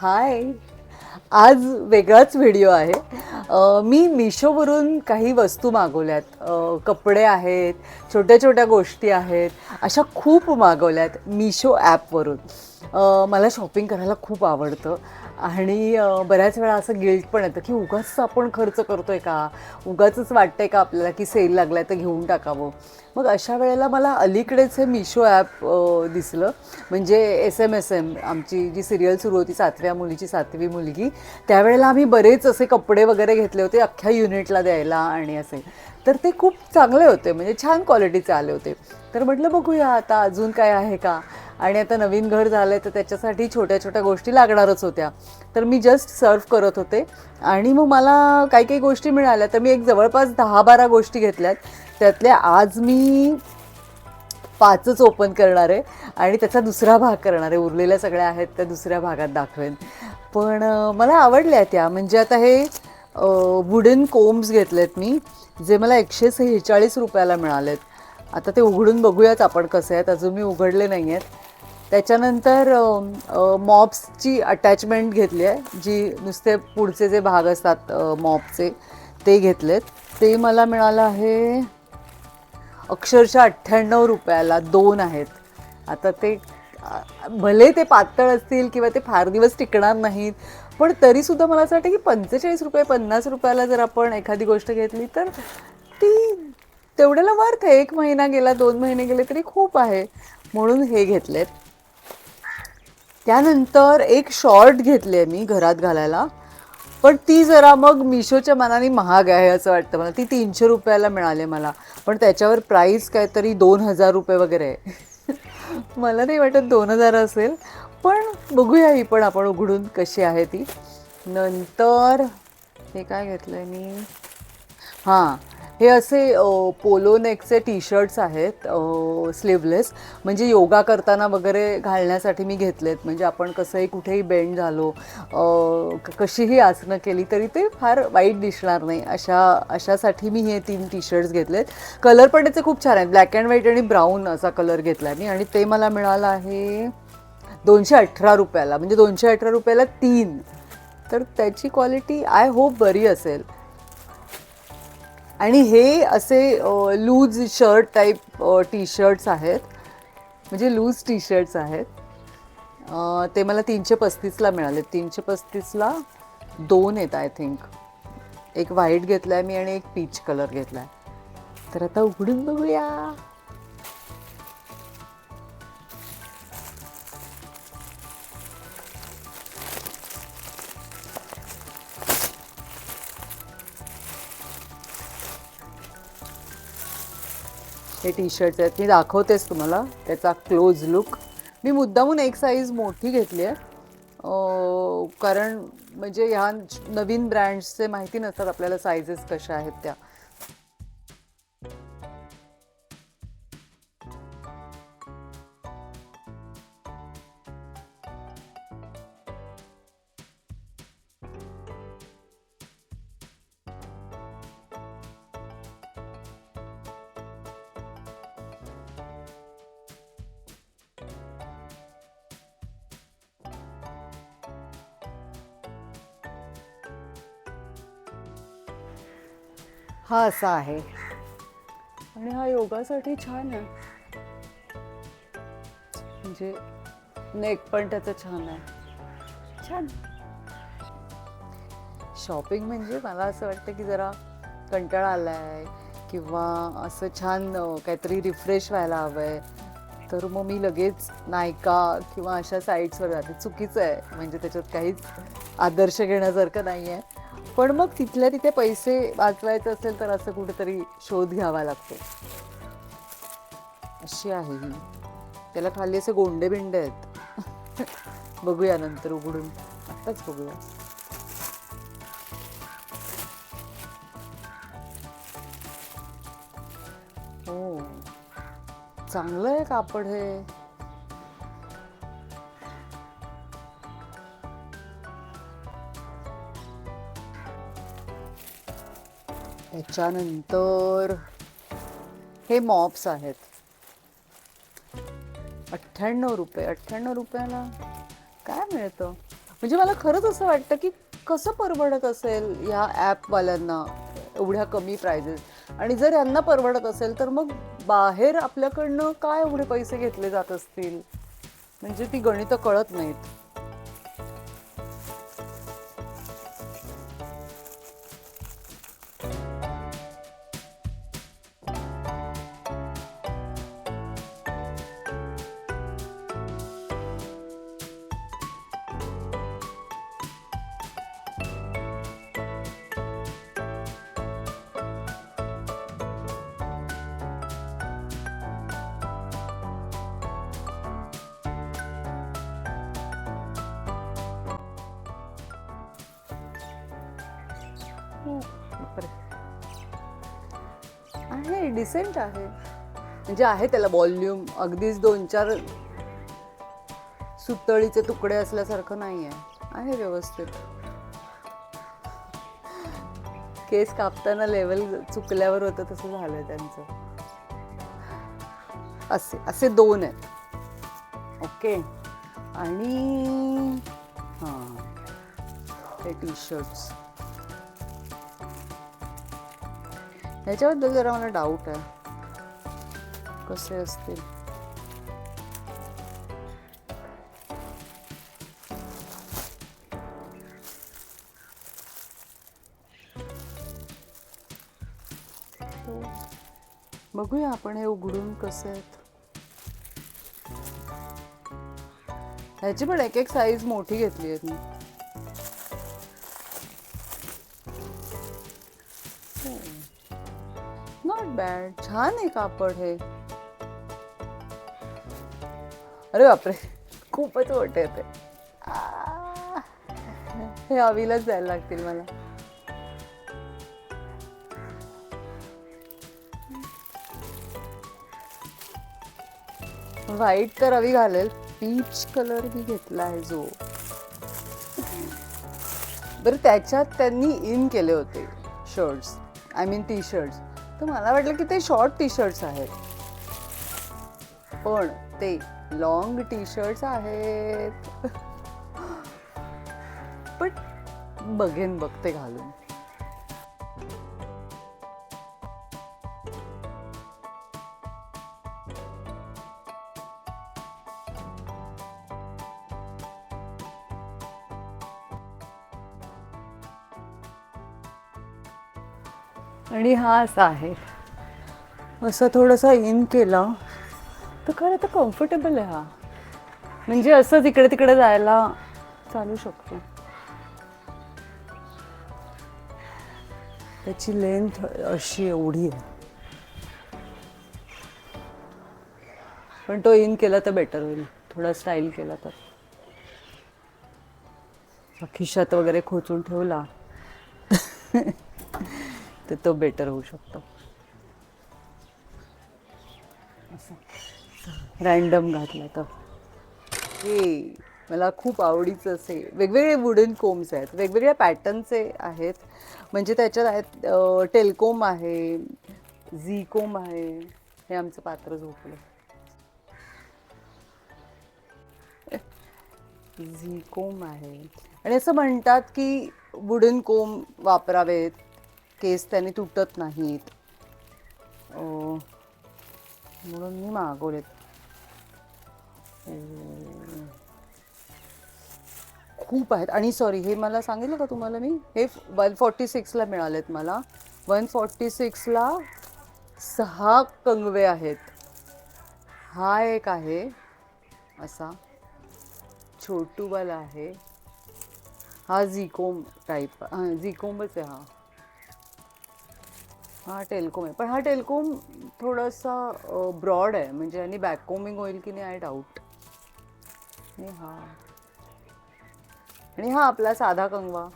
हाय. आज वेगळाच व्हिडिओ आहे. मी मिशोवरून काही वस्तू मागवल्यात. कपडे आहेत छोट्या छोट्या गोष्टी आहेत अशा खूप मागवल्यात मिशो ॲपवरून. मला शॉपिंग करायला खूप आवडतं. आणि बऱ्याच वेळा असं गिल्ट पण येतं की उगाच आपण खर्च करतोय का? उगाच वाटतंय का आपल्याला की सेल लागलाय तर घेऊन टाकावं? मग अशा वेळेला मला अलीकडेच हे मिशो ॲप दिसलं. म्हणजे एस एम एस एम आमची जी सिरियल सुरू होती सातव्या मुलीची सातवी मुलगी त्यावेळेला आम्ही बरेच असे कपडे वगैरे घेतले होते अख्ख्या युनिटला द्यायला आणि असे. तर ते खूप चांगले होते म्हणजे छान क्वालिटीचे आले होते. तर म्हटलं बघूया आता अजून काय आहे का? आणि आता नवीन घर झालं आहे तर त्याच्यासाठी छोट्या छोट्या गोष्टी लागणारच होत्या. तर मी जस्ट सर्व करत होते. आणि मग मला काही काही गोष्टी मिळाल्या. तर मी एक जवळपास दहा बारा गोष्टी घेतल्यात. त्यातल्या आज मी पाचच ओपन करणार आहे. आणि त्याचा दुसरा भाग करणार आहे. उरलेल्या सगळ्या आहेत त्या दुसऱ्या भागात दाखवेन. पण मला आवडल्या त्या. म्हणजे आता हे वुडन कोम्स घेतलेत मी जे मला एकशे सेहेचाळीस रुपयाला मिळालेत. आता ते उघडून बघूयात आपण कसे आहेत. अजून मी उघडले नाही आहेत त्याच्यानंतर मॉप्सची अटॅचमेंट घेतली आहे जी नुसते पुढचे जे भाग असतात मॉपचे ते घेतलेत. ते मला मिळालं आहे अक्षरशः अठ्ठ्याण्णव रुपयाला दोन आहेत. आता ते भले ते पातळ असतील किंवा ते फार दिवस टिकणार नाहीत पण तरीसुद्धा मला असं वाटतं की पंचेचाळीस रुपये पन्नास रुपयाला जर आपण एखादी गोष्ट घेतली तर ती तेवढ्याला वर्थ आहे. एक महिना गेला दोन महिने गेले तरी खूप आहे. म्हणून हे घेतलेत. त्यानंतर एक शॉर्ट घेतली आहे मी घरात घालायला. पण ती जरा मग मिशोच्या मनाने महाग आहे असं वाटतं मला. ती तीनशे रुपयाला मिळाली मला. पण त्याच्यावर प्राईस काहीतरी दोन हजार रुपये वगैरे आहे. मला नाही वाटत दोन हजार असेल. पण बघूया ही पण आपण उघडून कशी आहे ती. नंतर हे काय घेतलं आहे मी? हां. हे असे पोलो नेकचे टी शर्ट्स आहेत स्लीवलेस म्हणजे योगा करताना वगैरे घालण्यासाठी मी घेतलेत. म्हणजे आपण कसंही कुठेही बेंड झालो कशीही आसनं केली तरी ते फार वाईट दिसणार नाही. अशा अशासाठी मी हे तीन टी शर्ट्स घेतलेत. कलर पण त्याचे खूप छान आहेत. ब्लॅक अँड व्हाईट आणि ब्राऊन असा कलर घेतला मी. आणि ते मला मिळालं आहे दोनशे अठरा रुपयाला. म्हणजे दोनशे अठरा रुपयाला तीन. तर त्याची क्वालिटी आय होप बरी असेल. आणि हे असे loose shirt type T shirts आहेत. म्हणजे लूज टी शर्ट्स आहेत ते मला तीनशे पस्तीसला मिळाले. तीनशे पस्तीसला दोन आहेत आय थिंक एक व्हाईट घेतला आहे मी आणि एक पीच कलर घेतला आहे तर आता उघडून बघूया. हे टी शर्ट्स आहेत. मी दाखवतेच तुम्हाला. त्याचा क्लोज लुक मी मुद्दामून एक साईज मोठी घेतली आहे. कारण म्हणजे ह्या नवीन ब्रँड्सचे माहिती नसतात आपल्याला साईजेस कशा आहेत त्या. हा असा आहे. आणि हा योगासाठी छान आहे. म्हणजे नेक पण त्याचं छान आहे. छान. शॉपिंग म्हणजे मला असं वाटतं की जरा कंटाळा आला आहे किंवा असं छान काहीतरी रिफ्रेश व्हायला हवं आहे तर मग मी लगेच नायका किंवा अशा साईट्सवर जाते. चुकीचं आहे. म्हणजे त्याच्यात काहीच आदर्श घेण्यासारखं नाही आहे पण मग तिथल्या तिथे पैसे वाचवायचे असेल तर असं कुठेतरी शोध घ्यावा लागतो. अशी आहे ही. त्याला खाली असे गोंडे बिंडे आहेत. बघूया नंतर उघडून. आत्ताच बघूया. हो. चांगलं आहे कापड हे. त्याच्यानंतर हे मॉप्स आहेत. अठ्ठ्याण्णव रुपये. अठ्ठ्याण्णव रुपयाला काय मिळतं? म्हणजे मला खरंच असं वाटतं की कसं परवडत असेल ह्या ॲपवाल्यांना एवढ्या कमी प्राइजेस आणि जर यांना परवडत असेल तर मग बाहेर आपल्याकडनं काय एवढे पैसे घेतले जात असतील? म्हणजे ती गणितं कळत नाहीत. आहे डिसेंट आहे. म्हणजे आहे त्याला वॉल्युम अगदीच दोन चार सुतळीचे तुकडे असल्यासारखं नाही आहे आहे व्यवस्थित. केस कापताना लेवल चुकल्यावर होतं तसं झालंय त्यांचं. असे असे दोन आहेत. ओके. आणि हां हे टी शर्ट्स ह्याच्याबद्दल जरा मला डाऊट आहे. कसे असतील? हो. बघूया आपण हे उघडून कसे आहेत. ह्याची पण एक एक साईज मोठी घेतली आहे मी. बँड छान आहे कापड हे. अरे बापरे खूपच मोठे ते हे अवीलाच जायला लागतील मला. व्हाईट तर अवी घालेल पीच कलर मी घेतला आहे जो. बरं त्याच्यात त्यांनी इन केले होते shirts I mean T shirts तर मला वाटलं की ते शॉर्ट टी शर्ट्स आहेत. पण ते लॉंग टी शर्ट्स आहेत. पण बघेन बघते घालून. आणि हा असा आहे. असं थोडंसं इन केलं. तर खरं तर कम्फर्टेबल आहे हा. म्हणजे असं तिकडे तिकडे जायला चालू शकतो. त्याची लेंथ अशी एवढी आहे. पण तो इन केला तर बेटर होईल. थोडा स्टाईल केला तर. खिशात वगैरे खोचून ठेवला. तर तो बेटर होऊ शकतो. रँडम घातला तर हे मला खूप आवडीचं असे वेगवेगळे वुडन कोम्स आहेत. वेगवेगळ्या पॅटर्नचे आहेत. म्हणजे त्याच्यात आहेत टेलकोम आहे झी कोम आहे हे आमचं पात्र झोपलं. झी कोम आहे. आणि असं म्हणतात की वुडन कोम वापरावेत. केस त्याने तुटत नाहीत. म्हणून मी मागवलेत. खूप आहेत. आणि सॉरी हे मला सांगितलं का तुम्हाला मी? हे वन फॉर्टी सिक्सला मिळालेत मला. वन फॉर्टी सिक्सला सहा कंगवे आहेत. हा एक आहे. असा. छोटूवाला आहे. हा झिकोम टाईप हां झिकोमच आहे हा. हा टेलकोम आहे. पण हा टेलकोम थोडासा ब्रॉड आहे. म्हणजे आणि बॅककोमिंग होईल की नाही आय डाऊट आणि हा. आणि हा आपला साधा कंगवा.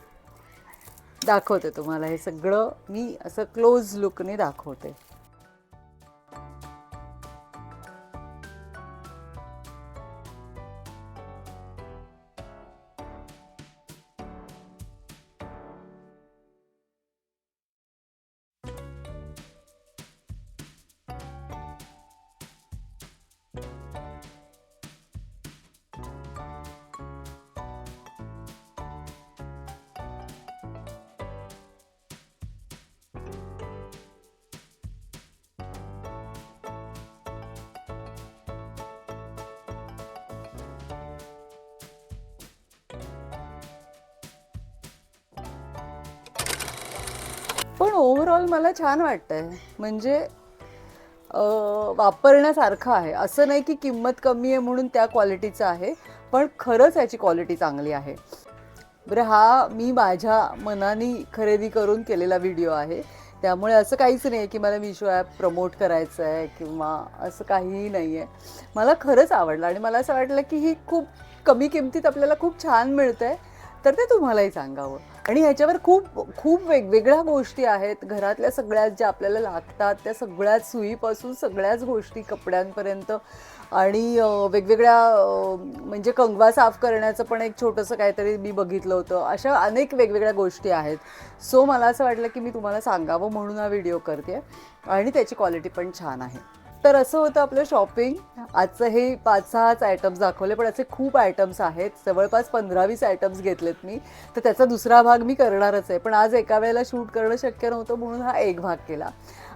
दाखवते तुम्हाला. हे सगळं मी असं क्लोज लुकने दाखवते. पण ओव्हरऑल मला छान वाटतंय. म्हणजे वापरण्यासारखं आहे. असं नाही की किंमत कमी आहे म्हणून त्या क्वालिटीचं आहे पण खरंच याची क्वालिटी चांगली आहे. बरं हा मी माझ्या मनाने खरेदी करून केलेला व्हिडिओ आहे. त्यामुळे असं काहीच नाही आहे की मला मिशो ॲप प्रमोट करायचं आहे किंवा असं काहीही नाही आहे. मला खरंच आवडलं आणि मला असं वाटलं की ही खूप कमी किमतीत आपल्याला खूप छान मिळतं आहे तर ते तुम्हालाही सांगावं. आणि ह्याच्यावर खूप खूप वेगवेगळ्या गोष्टी आहेत. घरातल्या सगळ्याच ज्या आपल्याला लागतात त्या सगळ्याच सुईपासून सगळ्याच गोष्टी कपड्यांपर्यंत. आणि वेगवेगळ्या म्हणजे कंगवा साफ करण्याचं पण एक छोटंसं काहीतरी मी बघितलं होतं. अशा अनेक वेगवेगळ्या गोष्टी आहेत. सो मला असं वाटलं की मी तुम्हाला सांगावं म्हणून हा व्हिडिओ करते आणि त्याची क्वालिटी पण छान आहे. तर असं होतं आपलं शॉपिंग आजचं हे पाच सहाच आयटम्स दाखवले पण असे खूप आयटम्स आहेत. जवळपास पंधरा वीस आयटम्स घेतलेत मी. तर त्याचा दुसरा भाग मी करणारच आहे. पण आज एका वेळेला शूट करणं शक्य नव्हतं म्हणून हा एक भाग केला.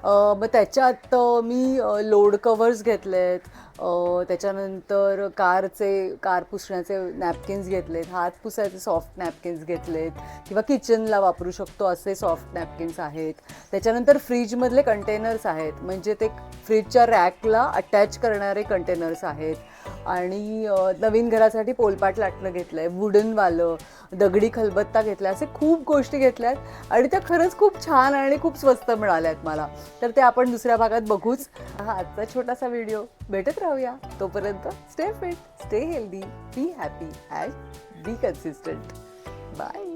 मग त्याच्यात मी लोड कवर्स घेतलेत. त्याच्यानंतर कारचे कार पुसण्याचे नॅपकिन्स घेतलेत हात पुसायचे सॉफ्ट नॅपकिन्स घेतलेत किंवा किचनला वापरू शकतो असे सॉफ्ट नॅपकिन्स आहेत. त्याच्यानंतर फ्रीजमधले कंटेनर्स आहेत म्हणजे ते फ्रीजच्या रॅकला अटॅच करणारे कंटेनर्स आहेत. आणि नवीन घरासाठी पोलपाट लाटणं घेतलं आहे वुडनवालं दगडी खलबत्ता घेतला असे खूप गोष्टी घेतल्यात. आणि त्या खरंच खूप छान आणि खूप स्वस्त मिळाल्या आहेत मला. तर ते आपण दुसऱ्या भागात बघूच. हा आजचा छोटासा व्हिडिओ भेटत राहूया. तोपर्यंत stay fit stay healthy be happy and be consistent bye